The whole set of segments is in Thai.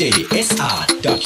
DJSR.com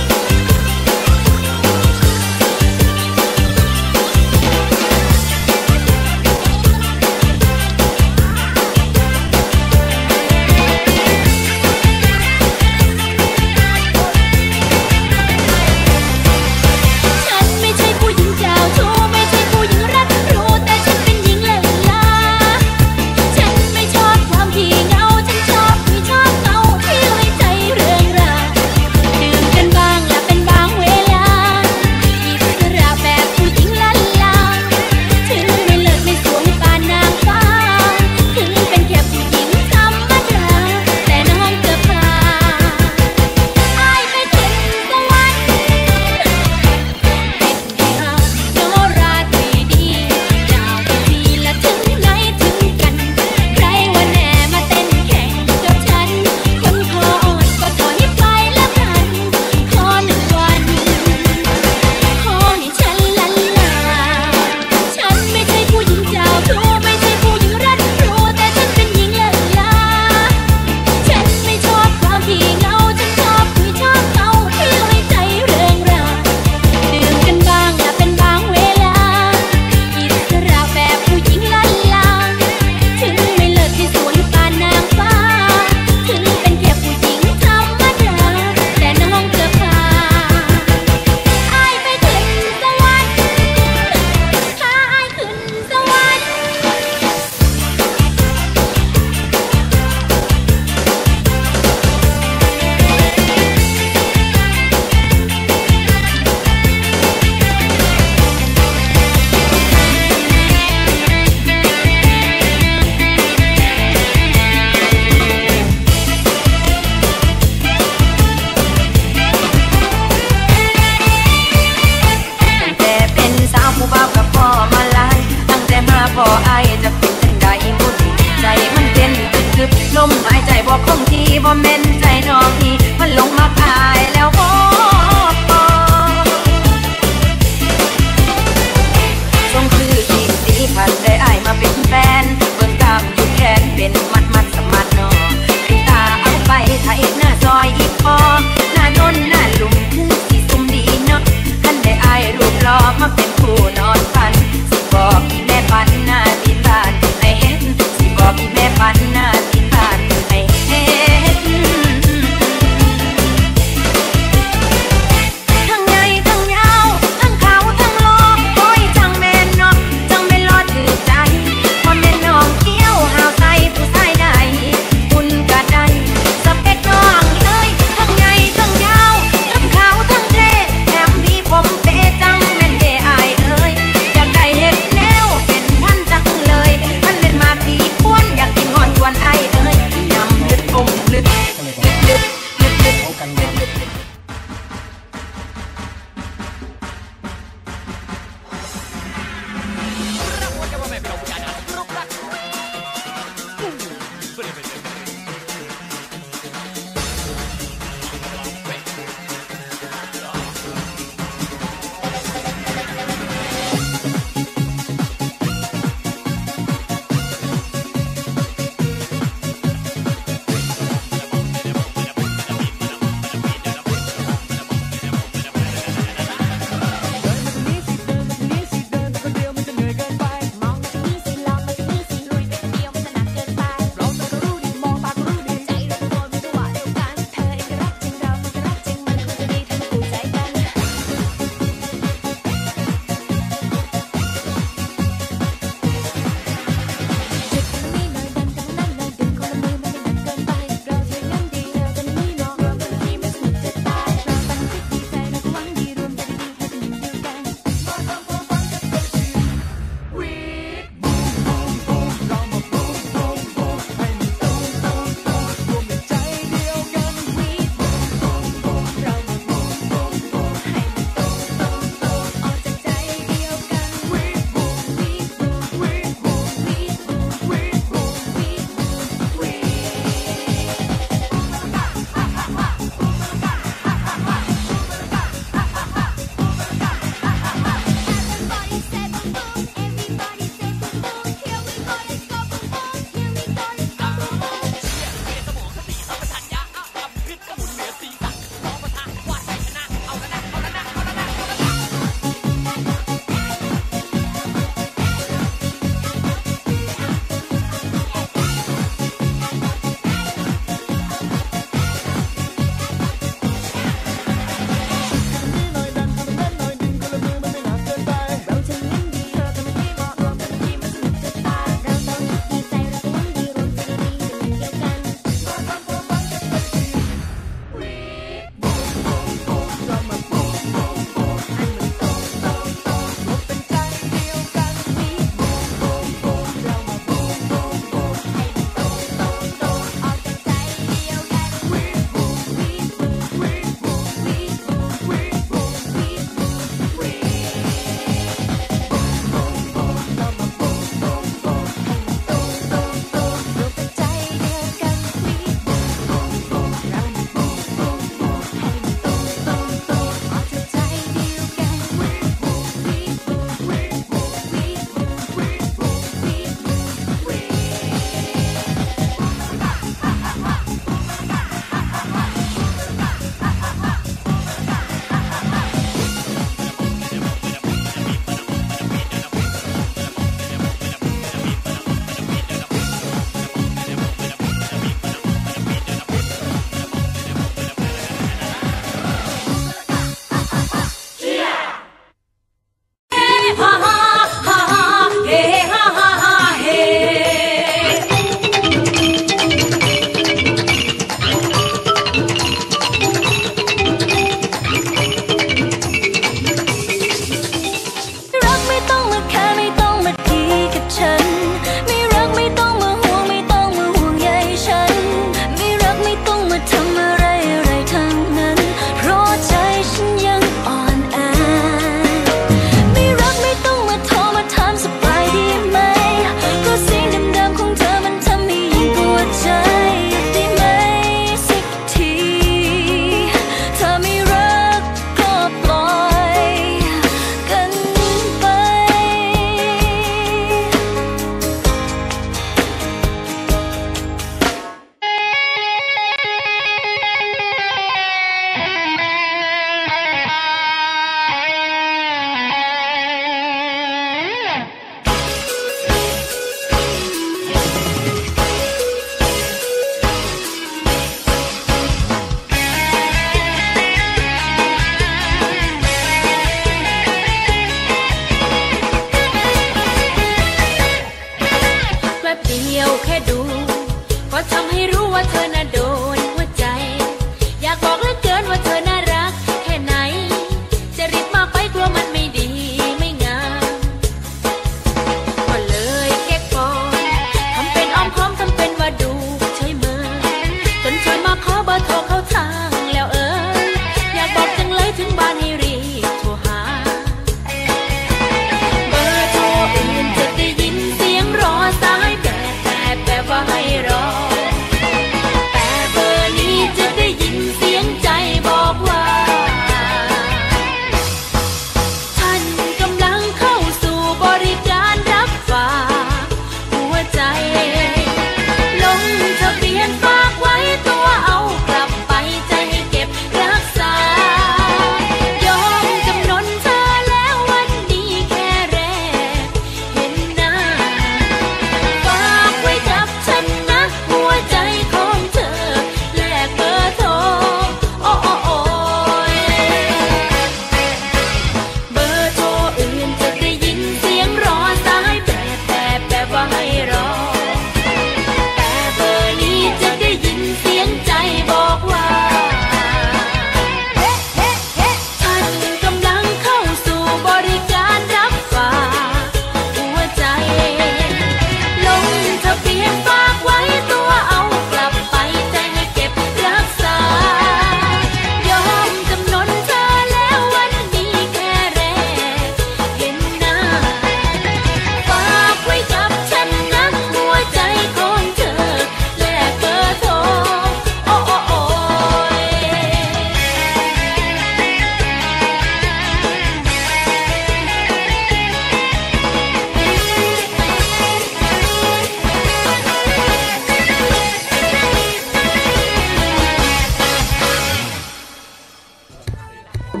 ตอ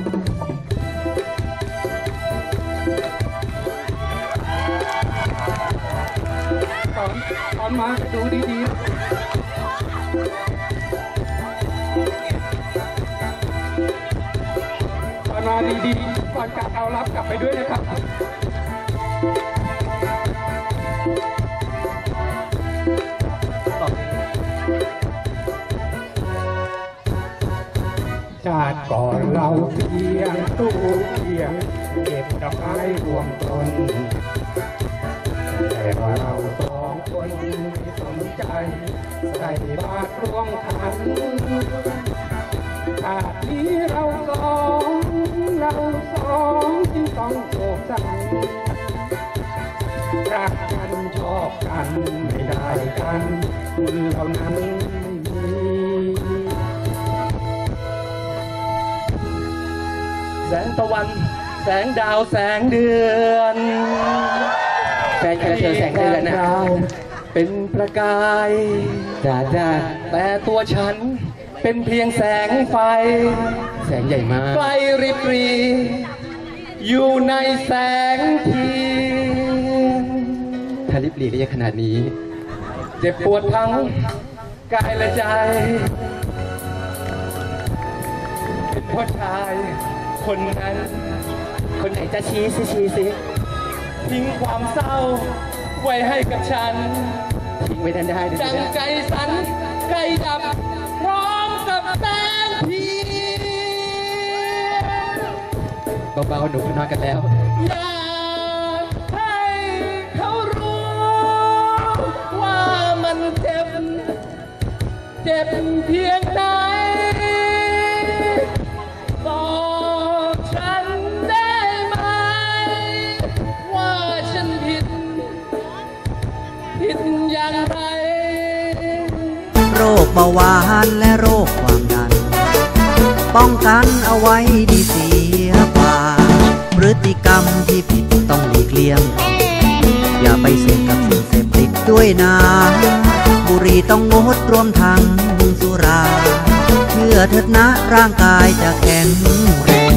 นตอนมาดูดีๆตอนมาดีๆก่อนกลับเอารับกลับไปด้วยนะครับ ชาติก่อนเราเพียงตู้เพียงเก็บกับไม้รวมตนแต่ว่าเราสองคนไม่สนใจใส่บาตรร่วมขันชาตินี้เราสองเราสองจึงต้องโศกสันรักกันชอบกันไม่ได้กันคุณเท่านั้น งตะวัน แสงดาวแสงเดือนแฟนใครเธอแสงเดือนนะเป็นประกายจ้าจ้าแต่ตัวฉันเป็นเพียงแสงไฟ แสงใหญ่มากไกลริบรี อยู่ในแสงเทียนถ้าริบรีได้ยังขนาดนี้ เจ็บปวดทั้งกายและใจ เป็นพ่อชาย คนนั้น คนไหนจะชี้สิชี้สิทิ้งความเศร้า ไว้ให้กับฉัน ทิ้งไว้ทันได้จังใจสันไกลดับ พร้อมกับแสงเทียนเบาๆหนูนอนกันแล้วอยากให้เขารู้ ว่ามันเจ็บ เจ็บเพียงไห เบาหวานและโรคความดัน ป้องกันเอาไว้ดีเสียกว่า พฤติกรรมที่ผิดต้องหลีกเลี่ยง อย่าไปเสพกับสิ่งเสพติดด้วยนะ บุหรี่ต้องงดรวมทั้งสุราเพื่อเถิดนะร่างกายจะแข็งแรง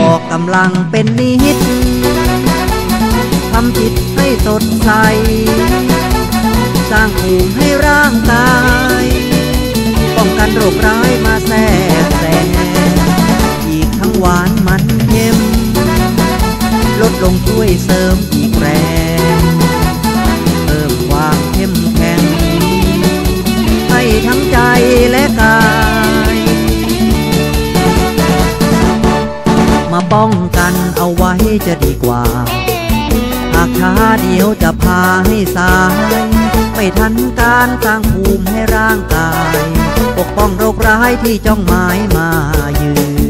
ออกกำลังเป็นนิดทำจิตให้สด ใส สร้างภูมิให้ร่างกาย ป้องกันโรคร้ายมาแทรกแซงอีกทั้งหวานมันเค็ม ลดลงช่วยเสริมอีกแรง เพิ่มความเข้มแข็ง ให้ทั้งใจและกาย มาป้องกันเอาไว้จะดีกว่าากช้าเดียวจะพาให้สาย ไม่ทันการสร้างภูมิให้ร่างกาย ปกป้องโรคร้ายที่จ้องหมายมาเยือน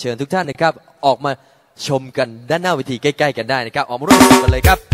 เชิญทุกท่านนะครับ ออกมาชมกันด้านหน้าเวทีใกล้ ๆ กันได้นะครับ ออกมาร่วมกันเลยครับ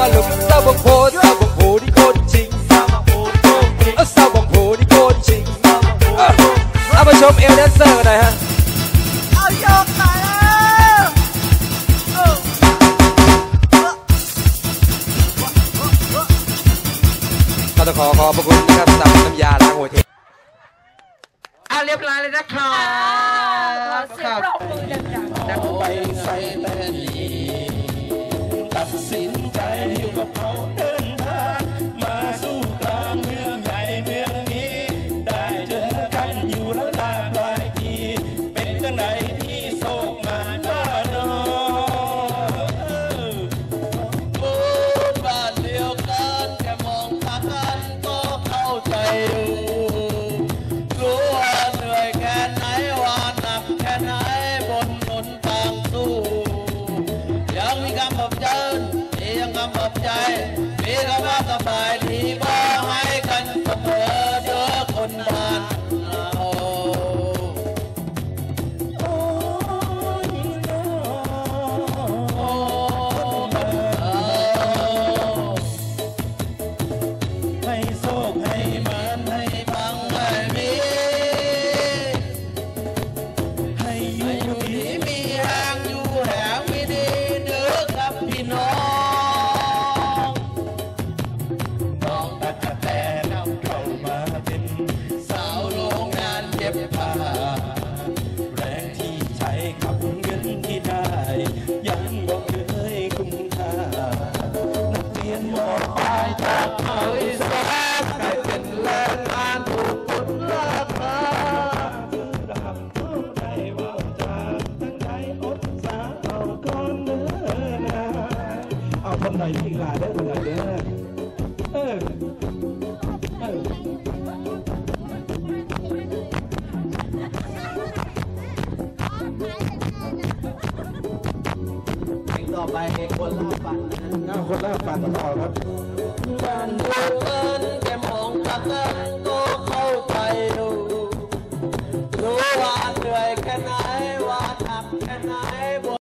mà lúc sao bằng phố sao bằng phố đi con chính sao bằng phố đi con chính sao bằng em